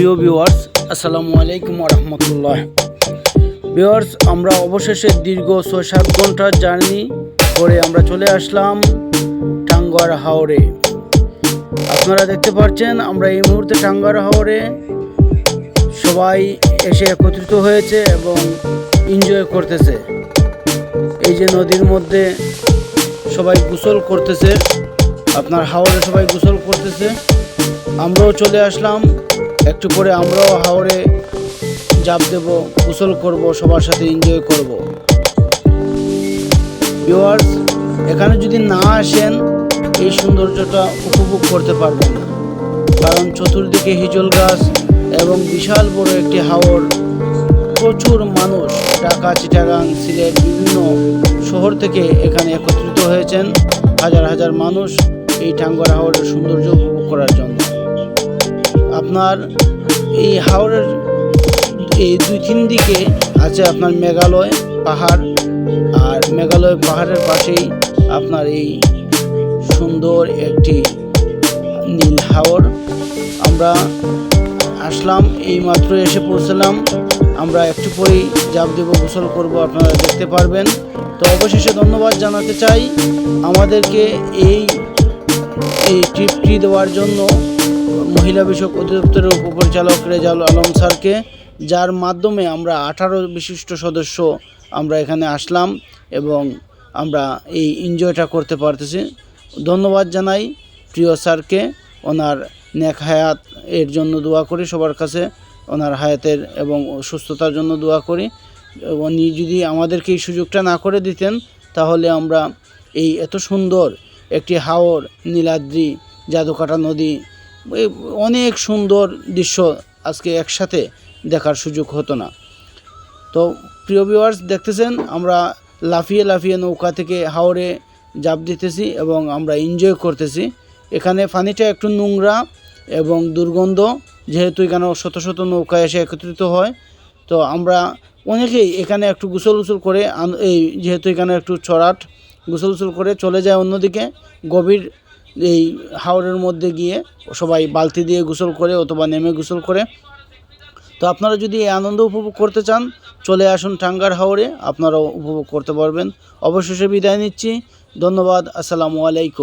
প্রিয় ভিউয়ার্স আসসালামু আলাইকুম রহমতুল্লাহ ভিউয়ার্স আমরা অবশেষে দীর্ঘ ছয় সাত ঘণ্টার জার্নি করে আমরা চলে আসলাম টাঙ্গার হাওড়ে আপনারা দেখতে পাচ্ছেন, আমরা এই মুহূর্তে টাঙ্গার হাওড়ে সবাই এসে একত্রিত হয়েছে এবং এনজয় করতেছে। এই যে নদীর মধ্যে সবাই গোসল করতেছে, আপনার হাওড়ে সবাই গোসল করতেছে। আমরাও চলে আসলাম একটু করে আমরাও হাওড়ে জাপ দেব, গোসল করব, সবার সাথে এনজয় করব। ভিউয়ার্স এখানে যদি না আসেন, এই সৌন্দর্যটা উপভোগ করতে পারবেন না। কারণ চতুর্দিকে হিজল গাছ এবং বিশাল বড় একটি হাওর, প্রচুর মানুষ, ঢাকা, চিটাগাং, সিলেট, বিভিন্ন শহর থেকে এখানে একত্রিত হয়েছেন হাজার হাজার মানুষ এই টাঙ্গর হাওরের সৌন্দর্য উপভোগ করার জন্য। আপনার এই হাওরের এই দুই তিন দিকে আছে আপনার মেঘালয় পাহাড়, আর মেঘালয় পাহাড়ের পাশেই আপনার এই সুন্দর একটি নীল হাওর। আমরা আসলাম, এই মাত্র এসে পৌঁছলাম। আমরা একটু পরেই জাপ দেব, গোসল করব, আপনারা দেখতে পারবেন। তো অবশেষে ধন্যবাদ জানাতে চাই আমাদেরকে এই এই ট্রিপটি দেওয়ার জন্য। মহিলা বিষয়ক অধিদপ্তরের উপপরিচালক রেজাউল আলম স্যারকে, যার মাধ্যমে আমরা আঠারো বিশিষ্ট সদস্য আমরা এখানে আসলাম এবং আমরা এই এনজয়টা করতে পারতেছি। ধন্যবাদ জানাই প্রিয় স্যারকে, ওনার নেক হায়াত এর জন্য দোয়া করি সবার কাছে, ওনার হায়াতের এবং সুস্থতার জন্য দোয়া করি। উনি যদি আমাদেরকে এই সুযোগটা না করে দিতেন, তাহলে আমরা এই এত সুন্দর একটি হাওর নীলাদ্রি জাদুকাটা নদী অনেক সুন্দর দৃশ্য আজকে একসাথে দেখার সুযোগ হতো না। তো প্রিয় ভিউয়ার্স দেখতেছেন, আমরা লাফিয়ে লাফিয়ে নৌকা থেকে হাওড়ে জাপ দিতেছি এবং আমরা এনজয় করতেছি। এখানে পানিটা একটু নোংরা এবং দুর্গন্ধ, যেহেতু এখানে শত শত নৌকা এসে একত্রিত হয়। তো আমরা অনেকেই এখানে একটু গুসল উসল করে এই যেহেতু এখানে একটু চড়াট গুসল উসল করে চলে যায় অন্যদিকে। গভীর এই হাওরের মধ্যে গিয়ে সবাই বালতি দিয়ে গোসল করে অথবা নেমে গোসল করে। তো আপনারা যদি এই আনন্দ উপভোগ করতে চান, চলে আসুন টাঙ্গার হাওরে, আপনারাও উপভোগ করতে পারবেন। অবশেষে বিদায় নিচ্ছি। ধন্যবাদ, আসসালামু আলাইকুম।